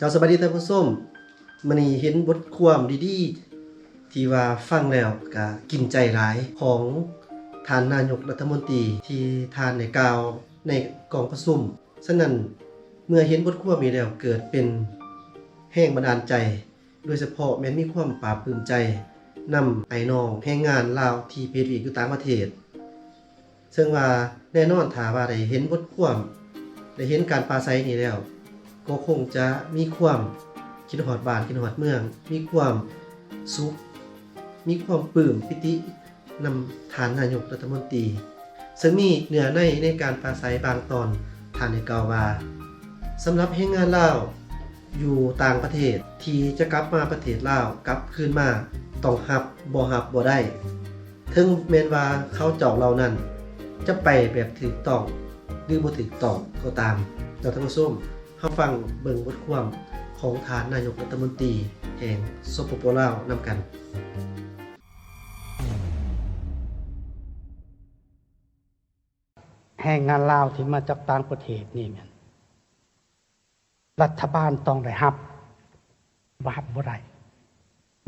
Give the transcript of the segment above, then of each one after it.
เจ้าสบายดีท่านผู้ชมมื้อนี้เห็นบทความดีๆ ที่ว่าฟังแล้วก็กินใจหลายของท่านนายกรัฐมนตรีที่ท่านในกล่าวในกองประชุมฉะนั้นเมื่อเห็นบทความนี้แล้วเกิดเป็นแห้งบันดาลใจ โดยเฉพาะแม้นมีความปลาบปลื้มใจนำไอ้น้องแรงงานลาวที่เพจวีกอยู่ต่างประเทศ ซึ่งว่าแน่นอนถ้าว่าได้เห็นบทความได้เห็นการปราศัยนี้แล้ว ก็คงจะมีความคิดฮอดบานคิดฮอดเมือง มีความสุข มีความปลื้มปิตินำฐานนายกรัฐมนตรี ซึ่งมีเหนือในในการปราศัยบางตอนท่านได้กาวาสำหรับแรงงานเลาอยู่ต่างประเทศที่จะกลับมาประเทศลาวกลับคืนมาต้องรับบ่รับบ่ได้ ถึงแม้นว่าเขาเจาะเรานั้น จะไปแบบถูกต้องหรือบ่ถูกต้องก็ตามเจ้าท่านผู้ม เฮาฟังเบิ่งบทความของทานนายกรัฐมนตรีแห่งสปปลาวนำกันแรงงานลาวที่มาจากต่างประเทศนี่ม่นรัฐบาลต้องได้รับบ่รับบ่ได้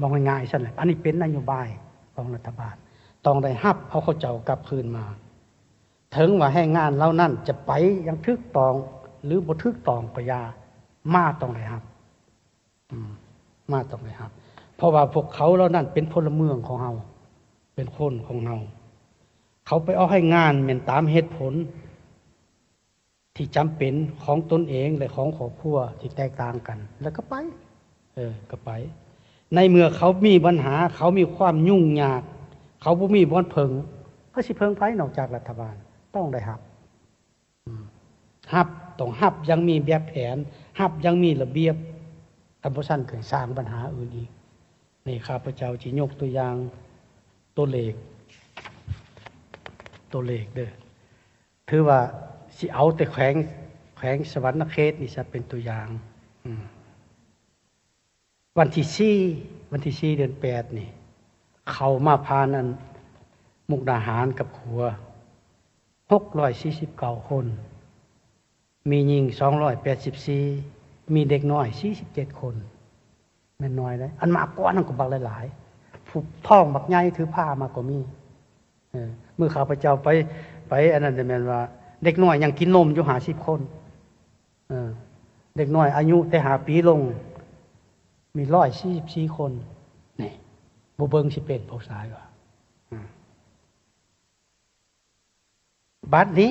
มองง่ายๆซั่นแหละอันนี้เป็นนโยบายของรัฐบาล ต้องได้รับเอาเขาเจ้ากลับคืนมา ถึงว่าแรงงานเหล่านั้นจะไปยังทึกตอง หรือบ่ทึกตองก็ยามาต้องได้รับมาต้องได้รับ เพราะว่าพวกเขาเหล่านั้นเป็นพลเมืองของเฮาเป็นคนของเฮาเขาไปเอาให้งานเป็นตามเหตุผล ที่จำเป็นของตนเองและของครอบครัวที่แตกต่างกัน แล้วก็ไป เออก็ไป ในเมื่อเขามีปัญหา เขามีความยุ่งยาก เขาบ่มีบอนเพิงเขาสิเพิงไผนอกจากรัฐบาลต้องได้รับครับ ต้องรับยังมีแบบแผนรับยังมีระเบียบอันบ่ซั่นเกิดสร้างปัญหาอื่นอีกนี่ข้าพเจ้าสิยกตัวอย่างตัวเลข ตัวเลขเด้อถือว่าสิเอาแต่แขวงแขวงสวรรณเขตนี่จะเป็นตัวอย่างวันที่สี่วันที่สี่เดือนแปดนี่ เขามาพานันมุกดาหารกับขัวหกร้อยสี่สิบเก้าคน มีหญิงสองร้อยแปดสิบสี่มีเด็กน้อยสี่สิบเจ็ดคนแม่น้อยเลยอันมากกว่านั่นก็บักหลายๆผู้ท้องบักใหญ่ถือผ้ามาก็มีเออเมื่อข้าพเจ้าไป ไปอันนั้นจะแมนว่า เด็กน้อยยังกินนมอยู่หาสิบคนเด็กน้อย อายุแต่หาปีลง มีร้อยสี่สิบสี่คนนี่บเบิงสิเป็นพวกสายว่าบัดนี้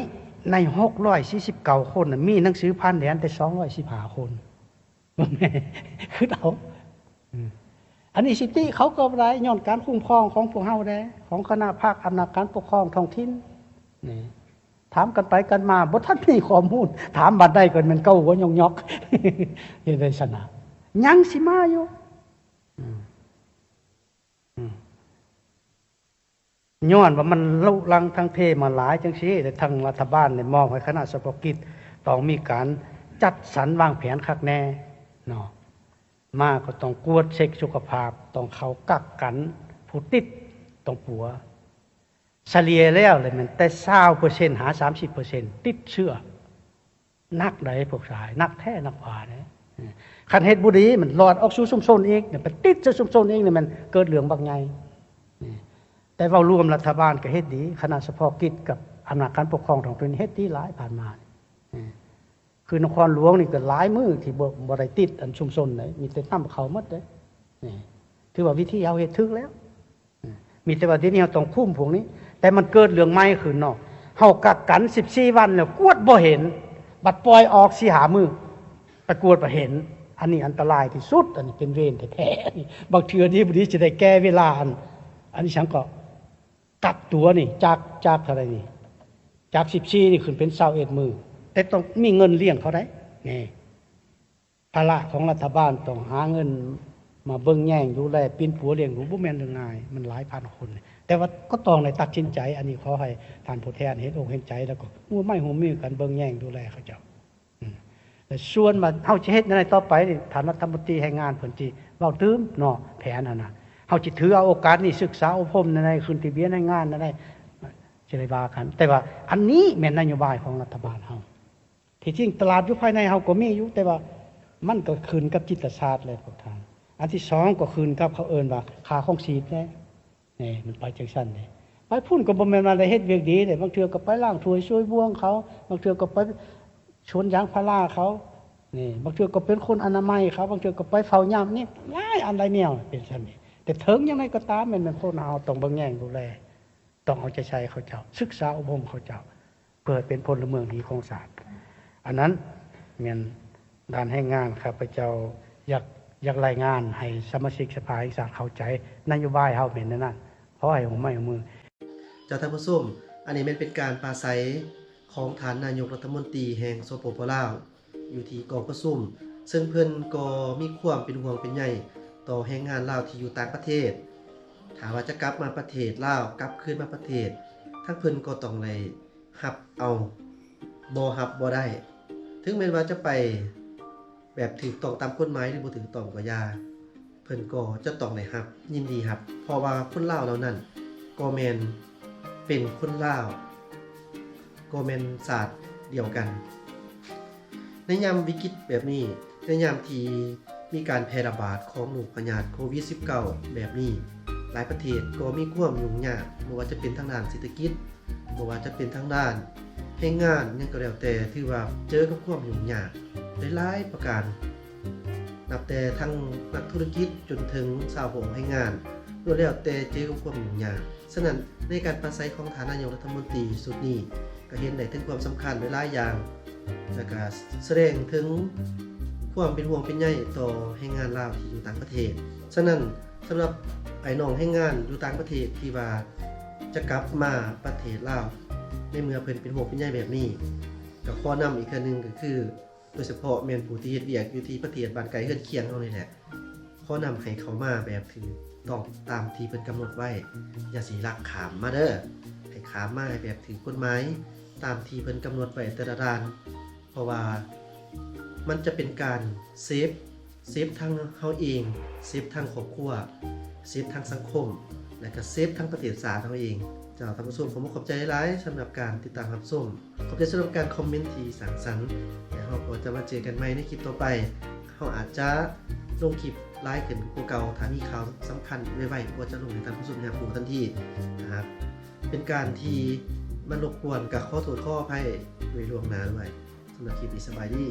ในหกร้อยสี่สิบเก้าคนมีหนังสือพันเหรียญแต่สองร้อยสิบห้าคนบ่แม่คือเอาอันนี้สิทธิเขาก็ไรย้อนการคุ้มครองของพวกเฮาได้ ของคณะภาคอำนาจการปกครองท้องถิ่นนี่ถามกันไปกันมาบ่ท่านมีข้อมูล ถามบัดได้ก่อนมันเก้าหัวยองยอกเฮ็ดได้สนะยังสิมาอยู่ ย้อนว่ามันลุลังทางเพมาหลายจังซี่แต่ทางรัฐบาลเนี่ยมองให้คณะเฉพาะกิจต้องมีการจัดสรรวางแผนคักแน่เนาะมาก็ต้องกวดเช็คสุขภาพ ต้องเขากักกันผู้ติดต้องปัวเฉลี่ยแล้วเลยมันแต่เศร้าเปอร์เซ็นต์หาสามสิบเปอร์เซ็นต์ติดเชื้อนักใดพวกสาย นักแท้นักผ่าเนี่ยคันเฮ็ดบุรีมันหลอดออกสู่ชุมชนเองเนี่ยไปติดสู่ชุมชนเองเนี่ยมันเกิดเหลืองบางไง แต่เว่ารวมรัฐบาลก็เฮ็ดดีคณะเฉพาะกิจกับอำนาจการปกครองท้องถิ่นเฮ็ดดีหลายผ่านมา คือนครหลวงนี่ก็หลายมือที่บ่บ่ได้ติดอันชุมชนเลยมีแต่น้ำเขาหมดเลยนี่ถือว่าวิธีเอาเฮ็ดถึกแล้ว มีแต่ว่าที่นี่เราต้องคุ้มพวกนี้ แต่มันเกิดเรื่องใหม่ขึ้นเนาะเฮากักกัน14วันแล้วกวดบ่เห็น บัดปล่อยออกสิหามือไปกวดบ่เห็น อันนี้อันตรายที่สุด อันนี้เป็นเวรแท้ๆบางเทื่อที่บ่ดีจะได้แก้เวลาอันอันนี้ฉันก็ กักตัวนี่จากจากเท่าไรนี่ จาก14นี่ขึ้นเป็น21มือ แต่ต้องมีเงินเลี้ยงเขาได้นี่ภาระของรัฐบาลต้องหาเงิน มาเบิ่งแย่งดูแลปีนผัวเลี้ยงหนูบ่แมนเรื่องง่าย มันหลายพันคน แต่ว่าก็ต้องในตัดสินใจ อันนี้ขอให้ท่านผู้แทนเห็นอกเห็นใจแล้วก็หัวไม่หัวมือกันเบิ่งแย่งดูแลเขาเจ้าแต่ส่วนมาเฮาเฮ็ดในต่อไปนี่ท่านรัฐมนตรีให้งานเพิ่นสิเว้าตื้มเนาะแผนนั่นน่ะ เฮาสิตถือเอาโอกาสนี้ศึกษาอบรมในๆขึ้นทะเบียในงานในๆจะได้ว่ากัน แต่ว่าอันนี้แม่นนโยบายของรัฐบาลเฮาที่จริงตลาดอยู่ภายในเฮาก็มีอยู่แต่ว่ามันก็คืนกับจิตศาสตร์เลยพวกท่านอันที่สองก็คืนกับเขาเอิ้นว่าค่าของชีพแน่นี่มันไปจังซั่นนี่ไปพุ่นก็บ่แม่นว่าได้เฮ็ดเวียกดีเด้บางเทื่อก็ไปล้างถวยช่วยบ่วงเขาบางเทื่อก็ไปชนยางพาราเขานี่บางเทื่อก็เป็นคนอนามัยเขาบางเทื่อก็ไปเฝ้ายามนี่หลายอันหลายแนวเป็นซั่นนี่ แต่ถึงยังไงก็ตามม่นเป็นคนเฮาต้องบิ่งแย่งดูแลต้องเอาใจใส่เขาเจ้า ศึกษาอบรมเขาเจ้า เพื่อเป็นพลเมืองดีของศาสตร์อันนั้นเมียนด้านให้งานครับพระเจ้าอยากอยากรายงานให้สมาชิกสภาแห่งศาสร์เข้าใจนโยบายเฮาเป็นนั่นนั่นเพราะให้ผมไม่เอามือเจ้าท่านผู้ชมอันนี้มันเป็นการปราศัยของฐานนายกรัฐมนตรีแห่งสปปลาว อยู่ที่กองประชุมซึ่งเพิ่นก็มีความเป็นห่วงเป็นใย ต่อแรงงานลาวที่อยู่ต่างประเทศถามว่าจะกลับมาประเทศลาวกลับคืนมาประเทศ ทั้งเพิ่นก็ต้องเลยรับเอาบ่รับบ่ได้ ถึงแม้ว่าจะไปแบบถูกต้องตามกฎหมายหรือบ่ถูกต้องก็อยาเพิ่นก็จะต้องได้รับ ยินดีครับ เพราะว่าคนลาวเหล่านั้นก็แมนเป็นคนลาวก็แมนศาสตร์เดียวกัน ในยามวิกฤตแบบนี้ในยามที่ มีการแพร่ระบาดของโรคพยาธิโควิด -19 แบบนี้ หลายประเทศก็มีความยุ่งยากไม่ว่าจะเป็นทางด้านเศรษฐกิจไม่ว่าจะเป็นทางด้านแรงงานยังก็แล้วแต่ถือว่าเจอกับความยุ่งยากหลายๆประการ นับแต่ทั้งนักธุรกิจจนถึงสาวผมให้งานล้วนแล้วแต่เจอกับความยุ่งยากฉะนั้นในการปราศัยของฐานนายกรัฐมนตรีสุดนี้ก็เห็นได้ถึงความสำคัญหลายๆอย่างแล้วก็แสดงถึง ความเป็นห่วงเป็นใยต่อแรงงานลาวที่อยู่ต่างประเทศ ฉะนั้นสำหรับไอ้น้องแรงงานอยู่ต่างประเทศที่ว่าจะกลับมาประเทศลาวในเมื่อเพิ่นเป็นห่วงเป็นใยแบบนี้ก็ข้อนำอีกอันหนึงก็คือ โดยเฉพาะแม่นผู้ที่เฮ็ดเวียกอยู่ที่ประเทศบ้านไกลเฮือนเคียงเฮานี่แหละข้อนำให้เขามาแบบถือต้องตามที่เพิ่นกำหนดไว้ อย่าสิลักขามมาเด้อให้ขามมาให้แบบถือกฎหมายตามที่เพิ่นกำหนดไว้แต่ละด้าน เพราะว่า มันจะเป็นการเซฟเซฟทั้งเฮาเองเซฟทั้งครอบครัวเซฟทั้งสังคม และก็เซฟทั้งประเทศศาสตร์เฮาเองเจ้าท่านผู้ชมผมขอบใจหลายสำหรับการติดตามรับชมขอบใจสำหรับการคอมเมนต์ที่สร้างสรรค์แล้วเราก็จะมาเจอกันใหม่ในคลิปต่อไปเราอาจจะลงคลิปไลฟ์ขึ้นกว่าเก่าถามีข่าวสำคัญไว้ๆก็จะลงให้ท่านผู้ชมเนี่ยรู้ทันทีนะครับเป็นการที่มันรบกวนกับข้อโทษข้ออภัยโดยล่วงน้าด้วยสำหรับคลิปนี้สบายดี